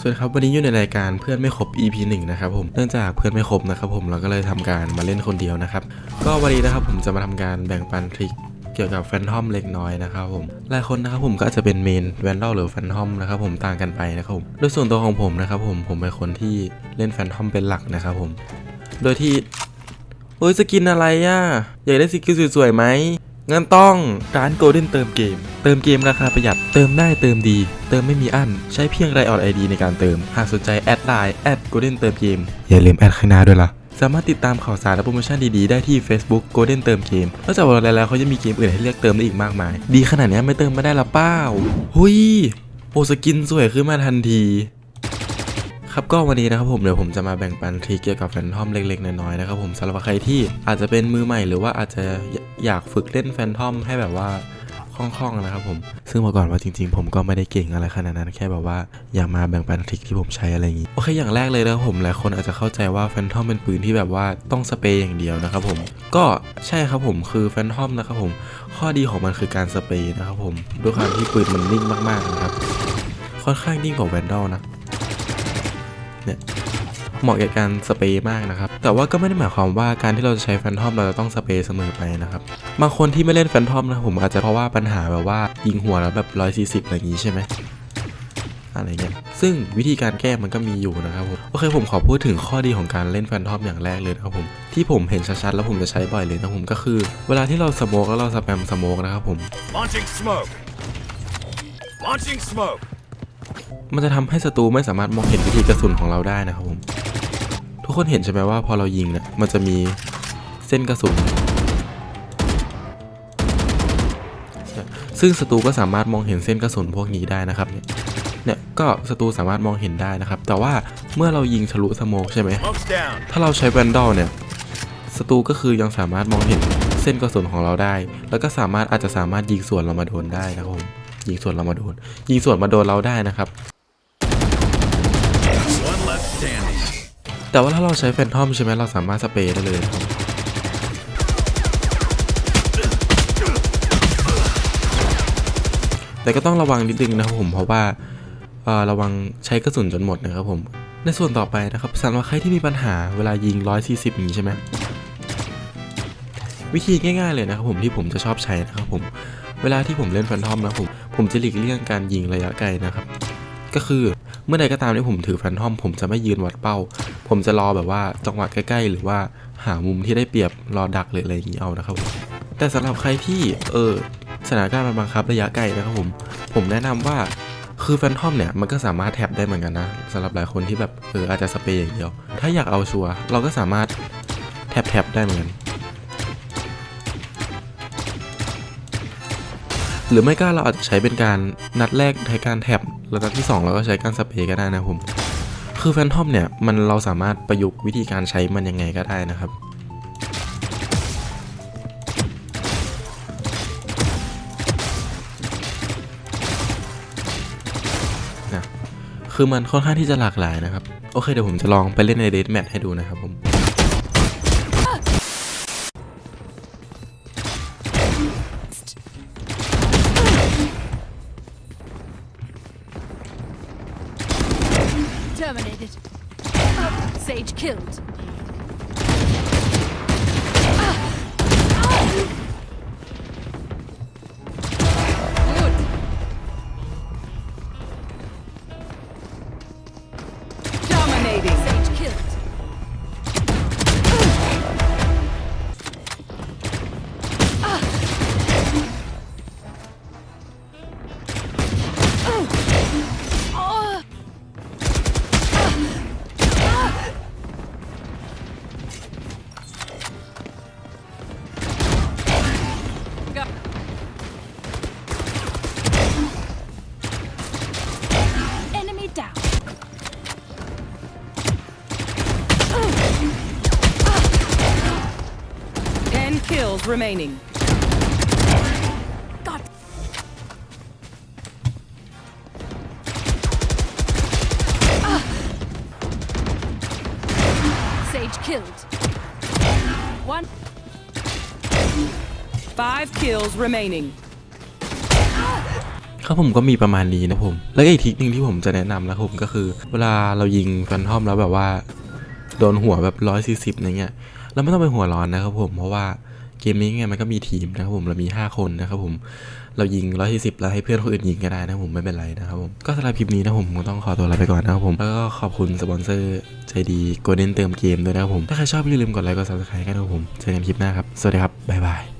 สวัสดีครับวันนี้อยู่ในรายการเพื่อนไม่ครบ EP 1นะครับผมเนื่องจากเพื่อนไม่ครบนะครับผมเราก็เลยทำการมาเล่นคนเดียวนะครับก็วันนี้นะครับผมจะมาทำการแบ่งปันทริคเกี่ยวกับแฟนทอมเล็กน้อยนะครับผมหลายคนนะครับผมก็อาจจะเป็นเมนแวนดอลหรือแฟนทอมนะครับผมต่างกันไปนะครับผมโดยส่วนตัวของผมนะครับผมผมเป็นคนที่เล่นแฟนทอมเป็นหลักนะครับผม โดยที่โอ้ยสกินอะไรอะอยากได้สกินสวยๆไหม งั้นต้องร้าน Golden เติมเกม เติมเกมราคาประหยัด เติมได้เติมดี เติมไม่มีอั้น ใช้เพียงไรออดไอดีในการเติม หากสนใจแอดไลน์แอด Golden เติมเกม อย่าลืมแอดข้างหน้าด้วยล่ะสามารถติดตามข่าวสารและโปรโมชั่นดีๆ ได้ที่ Facebook Golden เติมเกม นอกจากวอลเลแล้วเขายังมีเกมอื่นให้เลือกเติมได้อีกมากมาย ดีขนาดนี้ไม่เติมไม่ได้ละเป้า หุยโอสกินสวยขึ้นมาทันที ครับก็วันนี้นะครับผมเดี๋ยวผมจะมาแบ่งปันทริคเกี่ยวกับแฟนทอมเล็กๆน้อยๆนะครับผมสำหรับใครที่อาจจะเป็นมือใหม่หรือว่าอาจจะอยากฝึกเล่นแฟนทอมให้แบบว่าคล่องๆนะครับผม ซึ่งเมื่อก่อนว่าจริงๆ ผมก็ไม่ได้เก่งอะไรขนาดนั้น แค่แบบว่าอยากมาแบ่งปันทริคที่ผมใช้อะไรอย่างนี้ โอเคอย่างแรกเลยนะครับผม หลายคนอาจจะเข้าใจว่าแฟนทอมเป็นปืนที่แบบว่าต้องสเปรย์อย่างเดียวนะครับผม ก็ใช่ครับผมคือแฟนทอมนะครับผม ข้อดีของมันคือการสเปรย์นะครับผม ด้วยความที่ปืนมันนิ่งมากๆนะครับ ค่อนข้างนิ่งกว่าแวนดอลนะ เนี่ยเหมาะกับการสเปรย์มากนะครับ แต่ว่าก็ไม่ได้หมายความว่าการที่เราจะใช้แฟนทอมเราจะต้องสเปรย์เสมอไปนะครับ บางคนที่ไม่เล่นแฟนทอมนะผมอาจจะเพราะว่าปัญหาแบบว่ายิงหัวแล้วแบบร้อยสี่สิบอะไรอย่างนี้ใช่ไหมอะไรเงี้ย ซึ่งวิธีการแก้มันก็มีอยู่นะครับผม โอเคผมขอพูดถึงข้อดีของการเล่นแฟนทอมอย่างแรกเลยนะครับผม ที่ผมเห็นชัดๆแล้วผมจะใช้บ่อยเลยนะผมก็คือ เวลาที่เราสโมกแล้วเราสแปมสโมกนะครับผม Launching smoke. Launching smoke. มันจะทำให้ศัตรูไม่สามารถมองเห็นวิธีกระสุนของเราได้นะครับผม ทุกคนเห็นใช่ไหมว่าพอเรายิงเนี่ยมันจะมีเส้นกระสุน ซึ่งศัตรูก็สามารถมองเห็นเส้นกระสุนพวกนี้ได้นะครับเนี่ยเนี่ยก็ศัตรูสามารถมองเห็นได้นะครับ แต่ว่าเมื่อเรายิงทะลุสโมกใช่ไหม Smoke's down. ถ้าเราใช้แวนดอลเนี่ยศัตรูก็คือยังสามารถมองเห็นเส้นกระสุนของเราได้ แล้วก็สามารถอาจจะสามารถยิงสวนเรามาโดนได้นะครับผม ยิงสวนเรามาโดน ยิงสวนมาโดนเราได้นะครับ One left standing. แต่ว่าถ้าเราใช้แฟนทอมใช่ไหมเราสามารถสเปรย์ได้เลยนะครับแต่ก็ต้องระวังนิดนึงนะครับผมเพราะว่าเอ่อระวังใช้กระสุนจนหมดนะครับผม ในส่วนต่อไปนะครับสำหรับใครที่มีปัญหาเวลายิง 140อย่างนี้ใช่ไหมวิธีง่ายๆเลยนะครับผมที่ผมจะชอบใช้นะครับผม เวลาที่ผมเล่นแฟนทอมนะผม ผมจะหลีกเลี่ยงการยิงระยะไกลนะครับ ก็คือเมื่อใดก็ตามที่ผมถือแฟนทอม ผมจะไม่ยืนวัดเป้า ผมจะรอแบบว่าจังหวะใกล้ๆ หรือว่าหามุมที่ได้เปรียบรอดักหรืออะไรอย่างนี้เอานะครับ แต่สำหรับใครที่เออสถานการณ์มันบังคับระยะไกลนะครับผม ผมแนะนำว่าคือแฟนทอมเนี่ยมันก็สามารถแท็บได้เหมือนกันนะสำหรับหลายคนที่แบบเอออาจจะสเปรย์อย่างเดียว ถ้าอยากเอาชัวร์เราก็สามารถแท็บแท็บได้เหมือนกัน หรือไม่ก็เราอาจใช้เป็นการนัดแรกใช้การแท็บแล้วนัดที่สองเราก็ใช้การสเปรย์ก็ได้นะครับผม คือแฟนทอมเนี่ยมันเราสามารถประยุกต์วิธีการใช้มันยังไงก็ได้นะครับคือมันค่อนข้างที่จะหลากหลายนะครับ โอเคเดี๋ยวผมจะลองไปเล่นในเดทแมทให้ดูนะครับผม Terminated. Sage killed. Kills remaining. God. Sage killed. One. Five kills remaining. ครับผมก็มีประมาณนี้นะผม แล้วก็อีกทริคหนึ่งที่ผมจะแนะนำนะครับผมก็คือ เวลาเรายิงแฟนทอมแล้วแบบว่า โดนหัวแบบร้อยสี่สิบอะไรเงี้ยเราไม่ต้องไปหัวร้อนนะครับผมเพราะว่า เกมนี้ไงมันก็มีทีมนะครับผมเรามี 5 คนนะครับผมเรายิงร้อยสี่สิบแล้วให้เพื่อนคนอื่นยิงก็ได้นะครับผมไม่เป็นไรนะครับผมก็สำหรับคลิปนี้นะผมก็ต้องขอตัวลาไปก่อนนะครับผมแล้วก็ขอบคุณสปอนเซอร์ใจดีโกลเด้นเติมเกมด้วยนะครับผมถ้าใครชอบอย่าลืมกดไลค์กดซับสไครต์กันนะครับผมเจอกันคลิปหน้าครับสวัสดีครับบ๊ายบาย